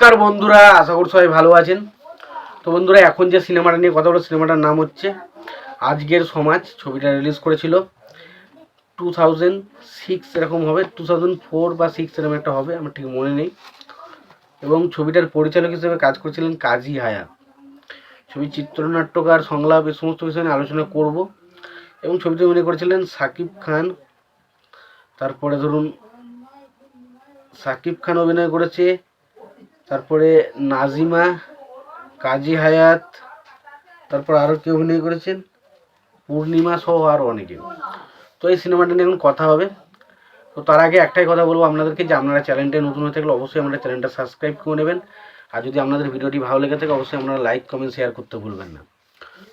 নমস্কার বন্ধুরা, আশা করি সবাই ভালো আছেন। তো বন্ধুরা, এখন যে সিনেমাটা নিয়ে কথা বলো সিনেমাটার নাম হচ্ছে আজকের সমাজ, ছবিটা রিলিজ করেছিল। টু থাউজেন্ড সিক্স এরকম হবে টু থাউজেন্ড ফোর বা সিক্স এরকম একটা হবে, আমার ঠিক মনে নেই। এবং ছবিটার পরিচালক হিসেবে কাজ করেছিলেন কাজী হায়া। ছবি চিত্রনাট্যকার সংলাপ এই সমস্ত বিষয় নিয়ে আলোচনা করব। এবং ছবিতে অভিনয় করেছিলেন সাকিব খান। তারপরে ধরুন, সাকিব খান অভিনয় করেছে তারপরে নাজিমা, কাজী হায়াত, তারপর আরও কেউ অভিনয় করেছেন, পূর্ণিমা সহ আরও অনেকে। তো এই সিনেমাটা নিয়ে এখন কথা হবে। তো তার আগে একটাই কথা বলব আপনাদেরকে যে আপনারা চ্যানেলটা নতুন হয়ে থাকলে অবশ্যই আপনারা চ্যানেলটা সাবস্ক্রাইব করে নেবেন। আর যদি আপনাদের ভিডিওটি ভালো লেগে থাকে, অবশ্যই আপনারা লাইক, কমেন্ট, শেয়ার করতে ভুলবেন না।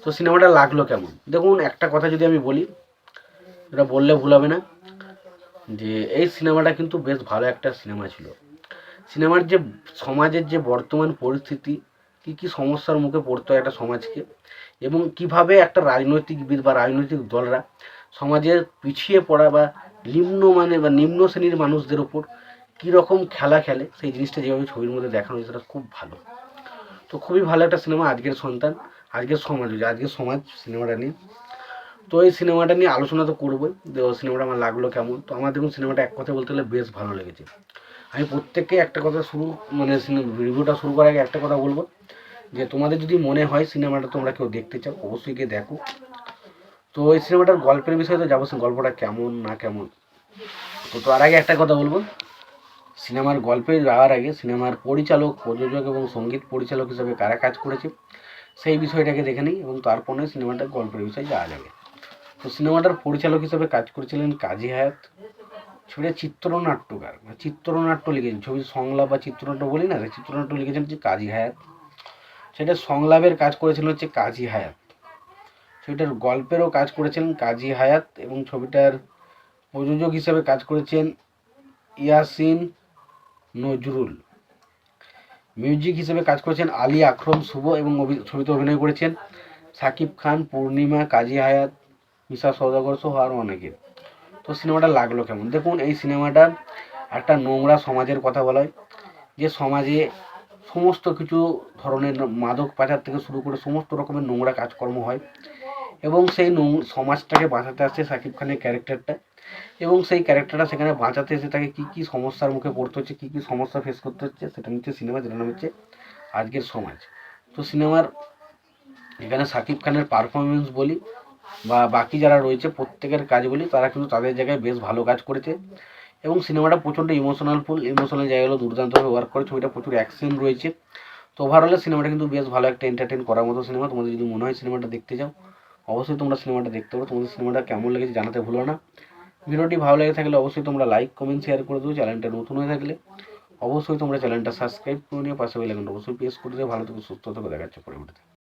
তো সিনেমাটা লাগল কেমন? দেখুন, একটা কথা যদি আমি বলি, এটা বললে ভুল হবে না, যে এই সিনেমাটা কিন্তু বেশ ভালো একটা সিনেমা ছিল। সিনেমার যে সমাজের যে বর্তমান পরিস্থিতি, কী কী সমস্যার মুখে পড়তে হয় একটা সমাজকে এবং কীভাবে একটা রাজনৈতিকবিদ বা রাজনৈতিক দলরা সমাজের পিছিয়ে পড়া বা নিম্ন মানে বা নিম্ন শ্রেণির মানুষদের ওপর কীরকম খেলা খেলে, সেই জিনিসটা যেভাবে ছবির মধ্যে দেখানো হয়েছে সেটা খুব ভালো। তো খুবই ভালো একটা সিনেমা, আজকের সন্তান, আজকের সমাজ আজকের সমাজ সিনেমাটা নিয়ে। তো এই সিনেমাটা নিয়ে আলোচনা তো করবোই যে সিনেমাটা আমার লাগল কেমন? তো আমার দেখুন, সিনেমাটা এক কথা বলতে গেলে বেশ ভালো লেগেছে। আমি প্রত্যেককে একটা কথা শুরু মানে রিভিউটা শুরু করার আগে একটা কথা বলব, যে তোমাদের যদি মনে হয় সিনেমাটা তোমরা কেউ দেখতে চাও, অবশ্যই গিয়ে দেখো। তো এই সিনেমাটার গল্পের বিষয়ে তো যাব গল্পটা কেমন, না কেমন? তো তার আগে একটা কথা বলব, সিনেমার গল্পে যাওয়ার আগে সিনেমার পরিচালক, প্রযোজক এবং সংগীত পরিচালক হিসেবে কারা কাজ করেছে, সেই বিষয়টাকে দেখে নিই এবং তারপরে সিনেমাটার গল্পের বিষয়ে যাওয়া যাবে। তো সিনেমাটার পরিচালক হিসেবে কাজ করেছিলেন কাজী হায়াত। ছবিটা চিত্রনাট্যকার মানে চিত্রনাট্য লিখেছেন ছবির সংলাপ বা চিত্রনাট্য বলি না চিত্রনাট্য লিখেছেন হচ্ছে কাজী হায়াত। সেটা সংলাপের কাজ করেছিল হচ্ছে কাজী হায়াত। ছবিটার গল্পেরও কাজ করেছিলেন কাজী হায়াত এবং ছবিটার প্রযোজক হিসেবে কাজ করেছেন ইয়াসিন নজরুল। মিউজিক হিসেবে কাজ করেছেন আলী আকরম শুভ এবং ছবিতে অভিনয় করেছেন সাকিব খান, পূর্ণিমা, কাজী হায়াত, মিশা সৌদাগর সহ আরও অনেকে। তো সিনেমাটা লাগল কেমন? দেখুন, এই সিনেমাটা একটা নোংরা সমাজের কথা বলা হয়, যে সমাজে সমস্ত কিছু ধরনের মাদক পাচার থেকে শুরু করে সমস্ত রকমের নোংরা কাজকর্ম হয় এবং সেই নোং- সমাজটাকে বাঁচাতে আসছে সাকিব খানের ক্যারেক্টারটা এবং সেই ক্যারেক্টারটা সেখানে বাঁচাতে এসে তাকে কী কী সমস্যার মুখে পড়তে হচ্ছে, কী কী সমস্যা ফেস করতে হচ্ছে, সেটা নিচ্ছে সিনেমা যেটা নাম হচ্ছে আজকের সমাজ। তো সিনেমার এখানে সাকিব খানের পারফরমেন্স বলি বা বাকি যারা রয়েছে প্রত্যেকের কাজগুলি, তারা কিন্তু তাদের জায়গায় বেশ ভালো কাজ করেছে। এবং সিনেমাটা প্রচণ্ড ইমোশনাল ফুল ইমোশনাল জায়গাগুলো দুর্দান্তভাবে ওয়ার্ক করে ছবিটা প্রচুর অ্যাকশন রয়েছে। তো ওভারঅলে সিনেমাটা কিন্তু বেশ ভালো একটা এন্টারটেন করার মতো সিনেমা। তোমাদের যদি মনে হয় সিনেমাটা দেখতে চাও, অবশ্যই তোমরা সিনেমাটা দেখতে পারো। তোমাদের সিনেমাটা কেমন লেগেছে জানাতে ভুলো না। ভিডিওটি ভালো লেগে থাকলে অবশ্যই তোমরা লাইক কমেন্ট শেয়ার করে দেবো চ্যানেলটা নতুন হয়ে থাকলে অবশ্যই তোমরা চ্যানেলটা সাবস্ক্রাইব করে নিয়ে পাশে বেলাইকনটা অবশ্যই প্রেস করে দেবে ভালো থেকে, সুস্থ থেকে। দেখাচ্ছে পরবর্তীতে।